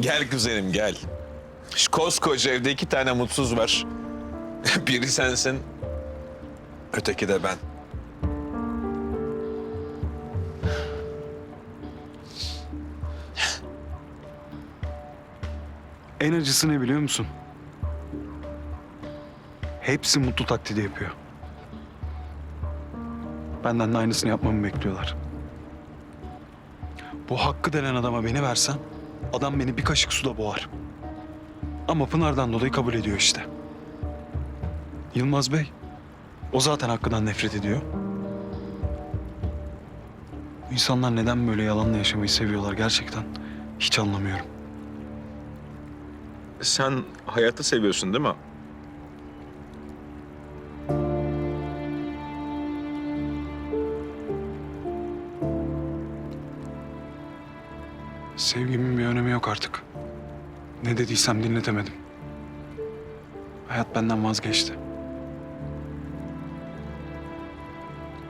Gel kuzenim gel. Şu koskoca evde iki tane mutsuz var. Biri sensin, öteki de ben. En acısı ne biliyor musun? Hepsi mutlu taklidi yapıyor. Benden de aynısını yapmamı bekliyorlar. Bu hakkı denen adama beni versen, adam beni bir kaşık suda boğar. Ama Pınar'dan dolayı kabul ediyor işte. Yılmaz Bey, o zaten hakkından nefret ediyor. İnsanlar neden böyle yalanla yaşamayı seviyorlar gerçekten hiç anlamıyorum. Sen hayatı seviyorsun değil mi? Sevgimin bir önemi yok artık. Ne dediysem dinletemedim. Hayat benden vazgeçti.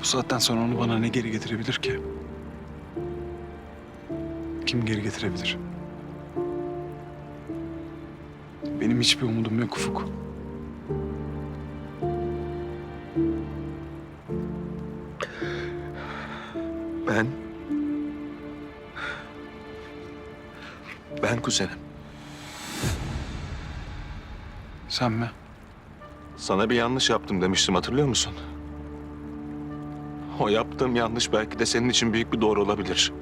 Bu saatten sonra onu bana ne geri getirebilir ki? Kim geri getirebilir? Benim hiçbir umudum yok Ufuk. Ben... Ben kuzenim. Sen mi? Sana bir yanlış yaptım demiştim hatırlıyor musun? O yaptığım yanlış belki de senin için büyük bir doğru olabilir.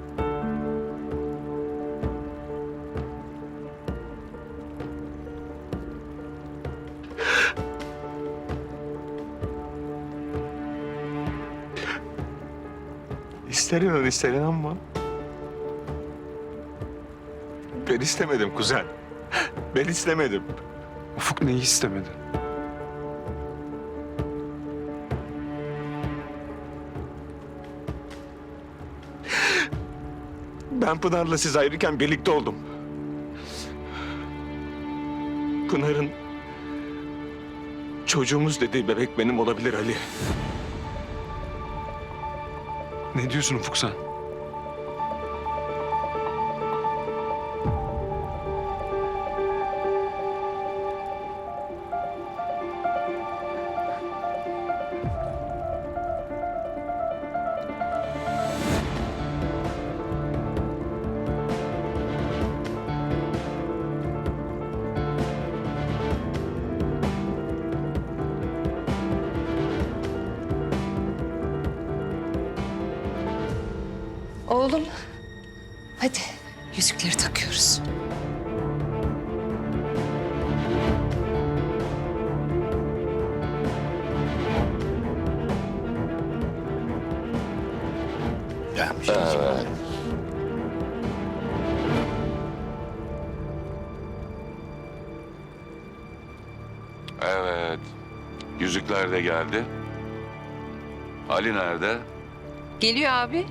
İster inan ister inanma. Ben istemedim kuzen. Ben istemedim. Ufuk neyi istemedi? Ben Pınar'la siz ayrıyken birlikte oldum. Pınar'ın çocuğumuz dediği bebek benim olabilir Ali. Ne diyorsun Ufuk sen? Oğlum, hadi yüzükleri takıyoruz. Evet. Yüzükler de geldi. Ali nerede? Geliyor abi.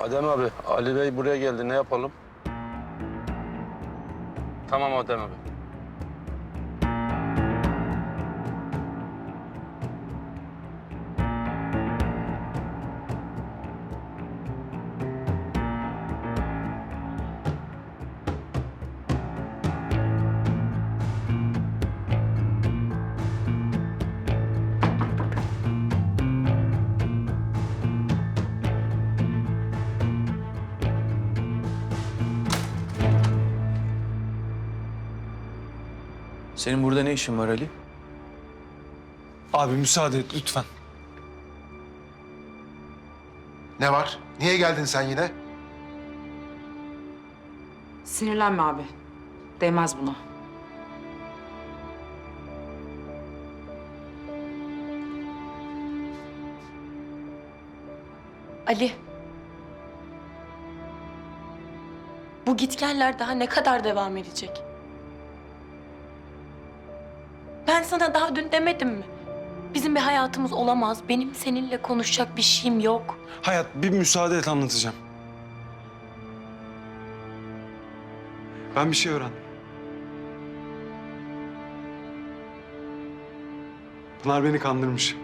Adem abi, Ali Bey buraya geldi. Ne yapalım? Tamam Adem abi. Senin burada ne işin var Ali? Abi müsaade et lütfen. Ne var? Niye geldin sen yine? Sinirlenme abi. Değmez buna. Ali. Bu gitgeller daha ne kadar devam edecek? Ben sana daha dün demedim mi? Bizim bir hayatımız olamaz. Benim seninle konuşacak bir şeyim yok. Hayat bir müsaade et anlatacağım. Ben bir şey öğrendim. Pınar beni kandırmış.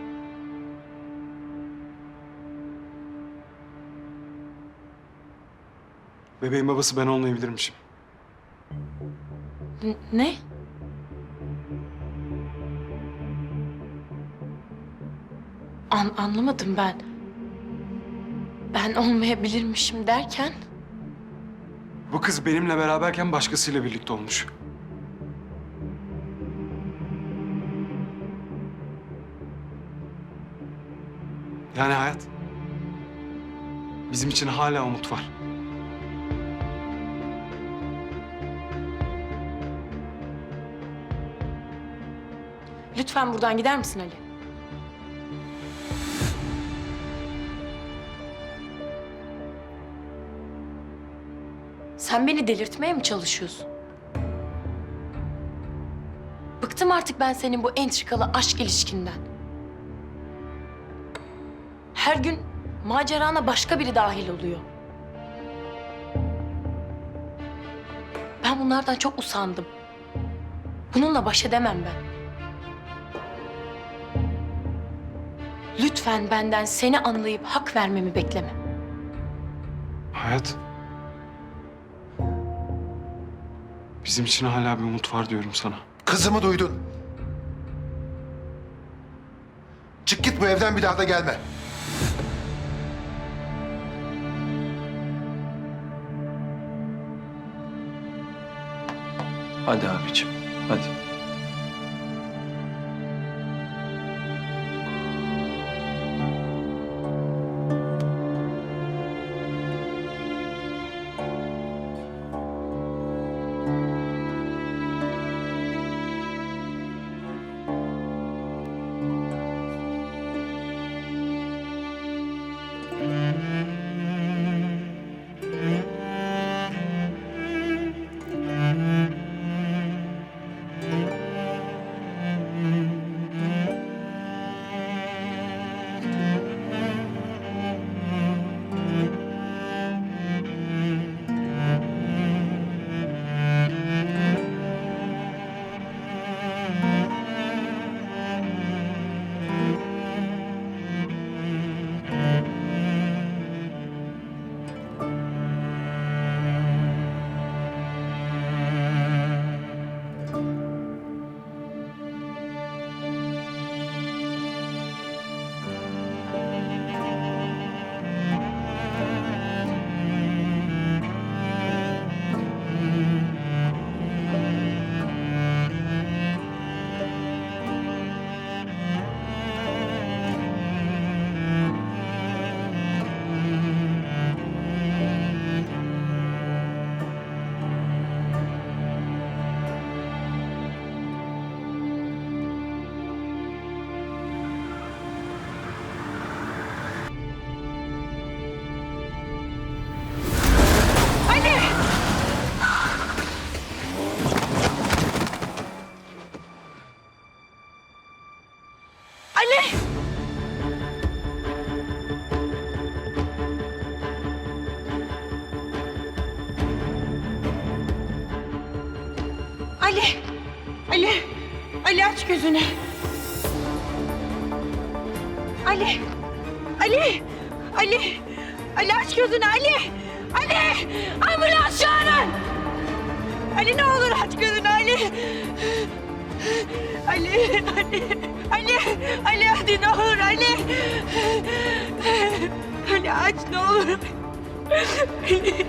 Bebeğin babası ben olmayabilirmişim. N- ne? An anlamadım ben. Ben olmayabilirmişim derken... Bu kız benimle beraberken başkasıyla birlikte olmuş. Yani hayat. Bizim için hala umut var. Lütfen buradan gider misin Ali? Sen beni delirtmeye mi çalışıyorsun? Bıktım artık ben senin bu entrikalı aşk ilişkinden. Her gün macerana başka biri dahil oluyor. Ben bunlardan çok usandım. Bununla baş edemem ben. Lütfen benden seni anlayıp hak vermemi bekleme. Hayat. Bizim için hala bir umut var diyorum sana. Kızımı duydun. Çık git bu evden bir daha da gelme. Hadi abicim, hadi. Ali! Ali! Ali aç gözünü. Ali! Ali! Ali! Ali aç gözünü Ali! Ali! Ambulans çağırın! Ali ne olur aç gözünü Ali! Ali, Ali, Ali, Ali hadi ne olur Ali. Ali aç ne olur. Ali.